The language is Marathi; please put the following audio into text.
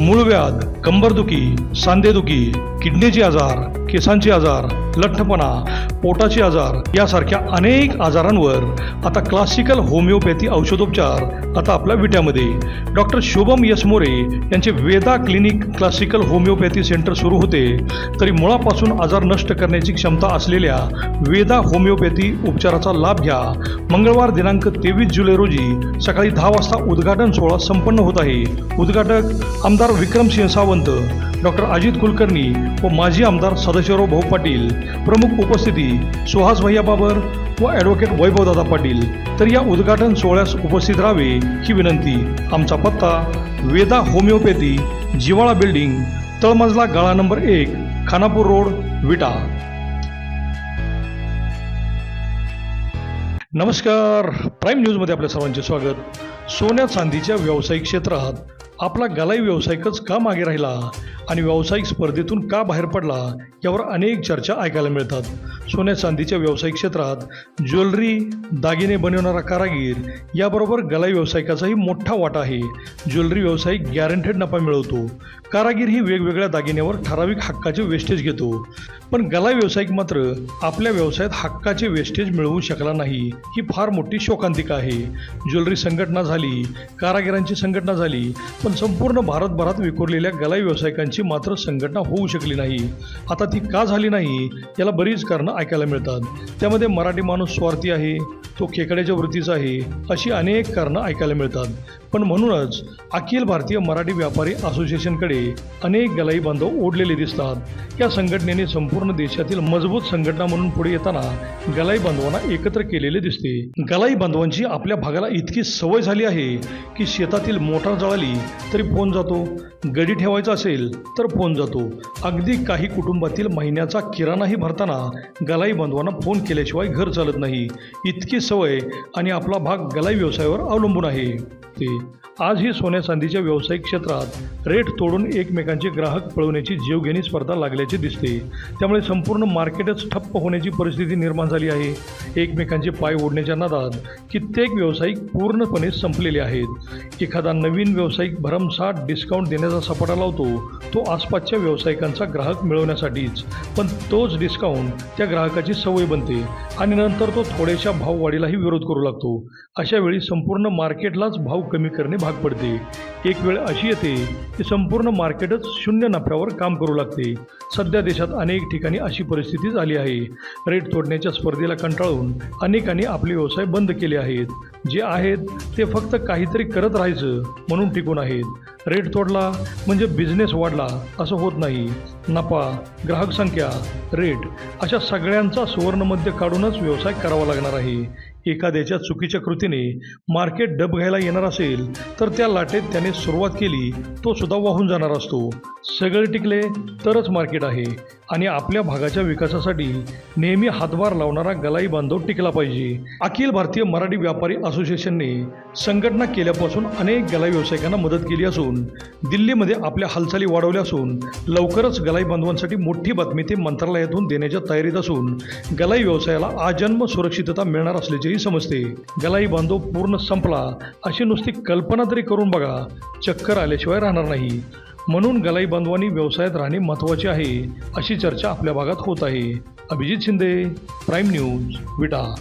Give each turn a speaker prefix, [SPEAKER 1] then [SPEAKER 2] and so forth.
[SPEAKER 1] मूळव्याध कंबरदुखी सांधेदुखी किडनीचे आजार. केसांचे आजार लठ्ठपणा पोटाचे आजार यासारख्या अनेक आजारांवर आता क्लासिकल होमिओपॅथी औषधोपचार आता आपल्या विट्यामध्ये. डॉक्टर शुभम यस मोरे यांचे Veda clinic classical homeopathy centre सुरू होते. तरी मुळापासून आजार नष्ट करण्याची क्षमता असलेल्या वेदा होमिओपॅथी उपचाराचा लाभ घ्या. मंगळवार दिनांक तेवीस जुलै रोजी सकाळी दहा वाजता उद्घाटन सोहळा संपन्न होत आहे. उद्घाटक आमदार विक्रमसिंह सावंत डॉक्टर अजित कुलकर्णी व माजी आमदार सदाशिवराव भाऊ पाटील प्रमुख उपस्थिती सुहास भैया बाबर व ॲडव्होकेट वैभवदादा पाटील. तर या उद्घाटन सोहळ्यास उपस्थित राहावे ही विनंती. आमचा पत्ता वेदा होमिओपॅथी जिवाळा बिल्डिंग तळमजला गाळा नंबर एक खानापूर रोड विटा. नमस्कार. प्राईम न्यूजमध्ये आपल्या सर्वांचे स्वागत. सोन्या चांदीच्या व्यावसायिक क्षेत्रात आपला गलाई व्यावसायिकच का मागे राहिला आणि व्यावसायिक स्पर्धेतून का बाहेर पडला यावर अनेक चर्चा ऐकायला मिळतात. सोन्या चांदीच्या व्यावसायिक क्षेत्रात ज्वेलरी दागिने बनवणारा कारागीर याबरोबर गलाई व्यावसायिकाचाही मोठा वाटा आहे. ज्वेलरी व्यावसायिक गॅरंटेड नफा मिळवतो. कारागीर ही वेगवेगळ्या दागिन्यावर ठराविक हक्काचे वेस्टेज घेतो. पण गला व्यावसायिक मात्र आपल्या व्यवसायात हक्काचे वेस्टेज मिळवू शकला नाही. ही फार मोठी शोकांतिका आहे. ज्वेलरी संघटना झाली कारागिरांची संघटना झाली पण संपूर्ण भारतभरात विखुरलेल्या गलाई व्यावसायिकांची मात्र संघटना होऊ शकली नाही. आता ती का झाली नाही याला बरीच कारणं ऐकायला मिळतात. त्यामध्ये मराठी माणूस स्वार्थी आहे तो खेकड्याच्या वृत्तीचा आहे अशी अनेक कारणं ऐकायला मिळतात. पण म्हणूनच अखिल भारतीय मराठी व्यापारी असोसिएशनकडे अनेक गलाई बांधव ओढलेले दिसतात. या संघटनेने संपूर्ण देशातील मजबूत संघटना म्हणून पुढे येताना गलाई बांधवांना एकत्र केलेले दिसते. गलाई बांधवांची आपल्या भागाला इतकी सवय झाली आहे की शेतातील मोटार जळाली तरी फोन जातो. गडी ठेवायचा असेल तर फोन जातो. अगदी काही कुटुंबातील महिन्याचा किराणाही भरताना गलाई बांधवांना फोन केल्याशिवाय घर चालत नाही. इतकी सवय आणि आपला भाग गलाई व्यवसायावर अवलंबून आहे. शकते आजही सोन्या चांदीच्या व्यावसायिक क्षेत्रात रेट तोडून एकमेकांचे ग्राहक पळवण्याची जीवघेणी स्पर्धा लागल्याचे दिसते. त्यामुळे संपूर्ण मार्केटच ठप्प होण्याची परिस्थिती निर्माण झाली आहे. एकमेकांचे पाय ओढण्याच्या नादात कित्येक व्यावसायिक पूर्णपणे संपलेले आहेत. एखादा नवीन व्यावसायिक भरमसाठ डिस्काउंट देण्याचा सपाटा लावतो तो आसपासच्या व्यावसायिकांचा ग्राहक मिळवण्यासाठीच. पण तोच डिस्काउंट त्या ग्राहकाची सवय बनते आणि नंतर तो थोड्याशा भाववाढीलाही विरोध करू लागतो. अशा वेळी संपूर्ण मार्केटलाच भाव भाव कमी करणे भाग पडते. एक वेळ अशी येते की संपूर्ण मार्केटच शून्य नफ्यावर काम करू लागते. सध्या देशात अनेक ठिकाणी अशी परिस्थिती झाली आहे. रेट तोडण्याच्या स्पर्धेला कंटाळून अनेकांनी आपले व्यवसाय बंद केले आहेत. जे आहेत ते फक्त काहीतरी करत राहायचं म्हणून टिकून आहेत. रेट तोडला म्हणजे बिझनेस वाढला असं होत नाही. नफा ग्राहक संख्या रेट अशा सगळ्यांचा सुवर्णमध्य काढूनच व्यवसाय करावा लागणार आहे. एखाद्याच्या चुकीच्या कृतीने मार्केट डब घ्यायला येणार असेल तर त्या लाटेत त्याने सुरुवात केली तो सुद्धा वाहून जाणार असतो. सगळे टिकले तरच मार्केट आहे. आणि आपल्या भागाच्या विकासासाठी नेहमी हातभार लावणारा गलाई बांधव टिकला पाहिजे. अखिल भारतीय मराठी व्यापारी असोसिएशनने संघटना केल्यापासून अनेक गलाई व्यावसायिकांना मदत केली असून दिल्लीमध्ये आपल्या हालचाली वाढवल्या असून लवकरच गलाई बांधवांसाठी मोठी बातमी ते मंत्रालयातून देण्याच्या तयारीत असून गलाई व्यवसायाला आजन्म सुरक्षितता मिळणार असल्याचेही समजते. गलाई बांधव पूर्ण संपला अशी नुसती कल्पना तरी करून बघा चक्कर आल्याशिवाय राहणार नाही. म्हणून गलाई बांधवांनी व्यवसायात राहणे महत्त्वाचे आहे अशी चर्चा आपल्या भागात होत आहे. Abhijit Shinde prime news Vita.